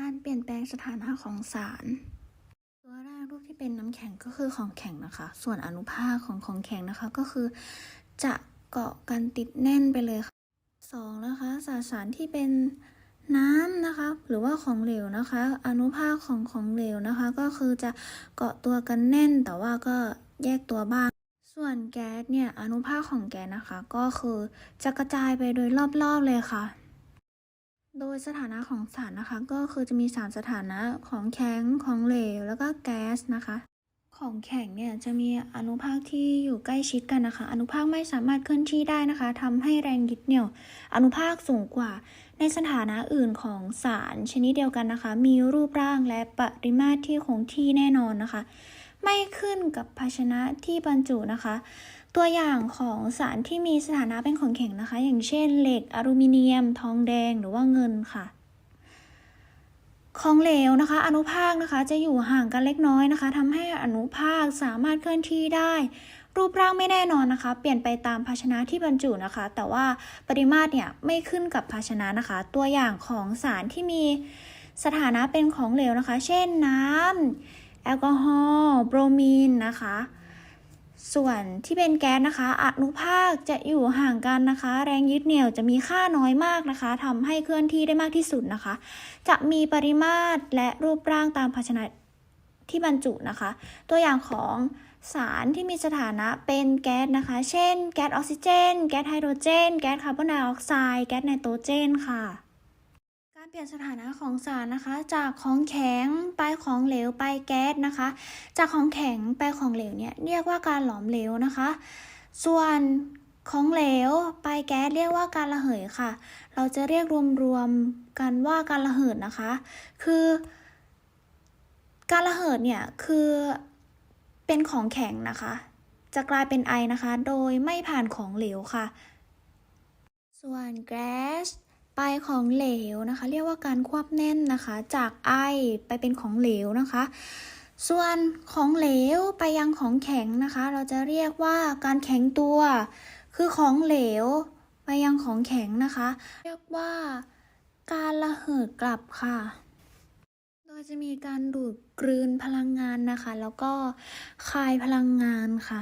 การเปลี่ยนแปลงสถานะของสาร ตัวแรกรูปที่เป็นน้ำแข็งก็คือของแข็งนะคะ ส่วนอนุภาคของของแข็งนะคะก็คือ จะเกาะกันติดแน่นไปเลยค่ะสองนะคะสสารที่เป็นน้ำนะคะ หรือว่าของเหลวนะคะ อนุภาคของของเหลวนะคะ ก็คือจะเกาะตัวกันแน่น แต่ว่าก็แยกตัวบ้าง ส่วนแก๊สเนี่ยอนุภาคของแก๊สนะคะ ก็คือจะกระจายไปโดยรอบๆเลยค่ะ โดยสถานะของสารนะคะ ก็คือจะมีสารสถานะของแข็งของเหลว แล้วก็แก๊สนะคะ ของแข็งเนี่ยจะมีอนุภาคที่อยู่ใกล้ชิดกันนะคะ อนุภาคไม่สามารถเคลื่อนที่ได้นะคะทำให้แรงยึดเหนี่ยว อนุภาคสูงกว่า ในสถานะอื่นของสารชนิดเดียวกันนะคะ มีรูปร่างและปริมาตรที่คงที่แน่นอนนะคะ ไม่ขึ้นกับภาชนะที่บรรจุนะคะ ตัวอย่างของสารที่มีสถานะเป็นของแข็งนะคะ อย่างเช่นเหล็กอลูมิเนียม ทองแดงหรือว่าเงินค่ะ ของเหลวนะคะ อนุภาคนะคะจะอยู่ห่างกันเล็กน้อยนะคะทำให้อนุภาคสามารถเคลื่อนที่ได้ รูปร่างไม่แน่นอนนะคะ เปลี่ยนไปตามภาชนะที่บรรจุนะคะ แต่ว่าปริมาตรเนี่ยไม่ขึ้นกับภาชนะนะคะ ตัวอย่างของสารที่มีสถานะเป็นของเหลวนะคะ เช่นน้ำ แอลกอฮอล์โบรมีนนะคะ ส่วนที่เป็นแก๊สนะคะ อนุภาคจะอยู่ห่างกันนะคะ แรงยึดเหนี่ยวจะมีค่าน้อยมากนะคะทำให้เคลื่อนที่ได้มากที่สุดนะคะ จะมีปริมาตรและรูปร่างตามภาชนะที่บรรจุนะคะ ตัวอย่างของสารที่มีสถานะเป็นแก๊สนะคะ เช่น แก๊สออกซิเจน แก๊สไฮโดรเจน แก๊สคาร์บอนไดออกไซด์ แก๊สไนโตรเจนค่ะ เปลี่ยนสถานะของสารนะคะ จากของแข็งไปของเหลวไปแก๊สนะคะ จากของแข็งไปของเหลวเนี่ยเรียกว่าการหลอมเหลวนะคะ ส่วนของเหลวไปแก๊สเรียกว่าการระเหยค่ะ เราจะเรียกรวมๆกันว่าการระเหิดนะคะ คือ การระเหิดเนี่ยคือเป็นของแข็งนะคะ จะกลายเป็นไอนะคะ โดยไม่ผ่านของเหลวค่ะ ส่วนแก๊ส ไปของเหลวนะคะ เรียกว่าการควบแน่นนะคะ จากไอไปเป็นของเหลวนะคะ ส่วนของเหลวไปยังของแข็งนะคะ เราจะเรียกว่าการแข็งตัว คือของเหลว ไปยังของแข็งนะคะ เรียกว่าการระเหิดกลับค่ะ โดยจะมีการดูดกลืนพลังงานนะคะ แล้วก็คายพลังงานค่ะ